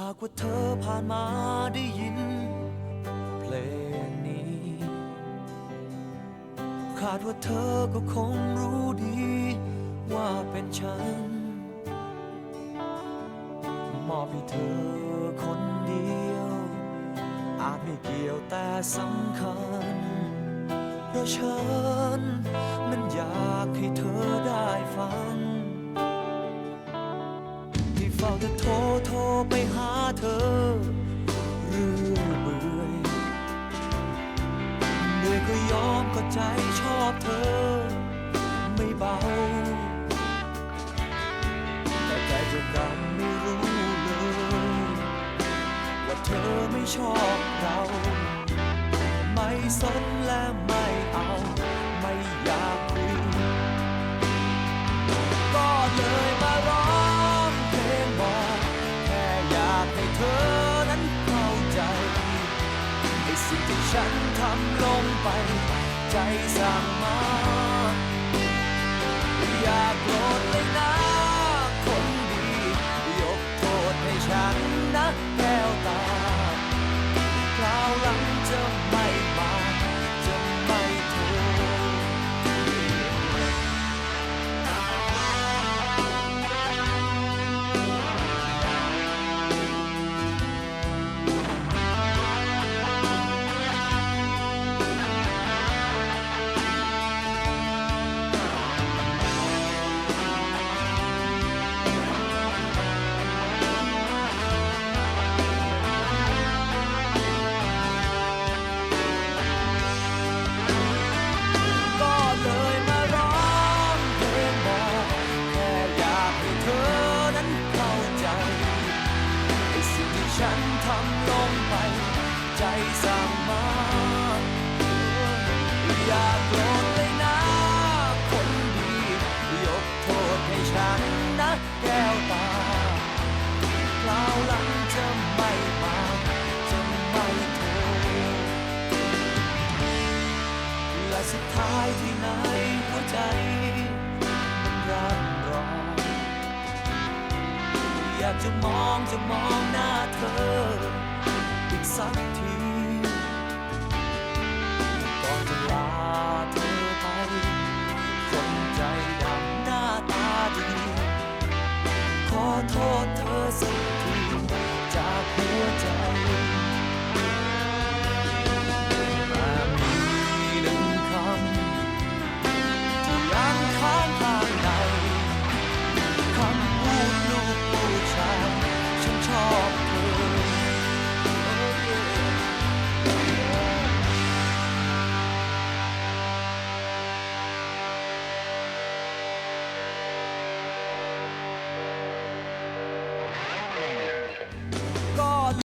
หากว่าเธอผ่านมาได้ยิน เพลงนี้ คาดว่าเธอก็คงรู้ดี ว่าเป็นฉัน มอบให้เธอคนเดียว อาจไม่เกี่ยวแต่สำคัญ เพราะฉันนั้นอยากให้เธอได้ฟัง ที่เฝ้าจะโทรโทร ไปหาเธอเรื่อยเบื่อยเหนื่อยก็ยอมก็ใจชอบเธอ ไม่เบา แต่ใจจะดำไม่รู้เลย ว่าเธอไม่ชอบเรา ไม่สนและไม่เอาำลงไปใจสั่งมา อยากโกรธเลยนะ คนดี ยกโทษให้ฉันนะ สั่งมาอย่าโกรธเลยนะคนดี ยกโทษให้ฉันนะแก้วตาคราวหลังจะไม่มาจะไม่โทรและสุดท้ายที่ไหนหัวใจมันรันรออยากจะมองจะมองหน้าเธอ อีกสักที ก่อนจะลาเธอไป คนใจดำหน้าตาดี ขอโทษเธอสักทีจากหัวใจ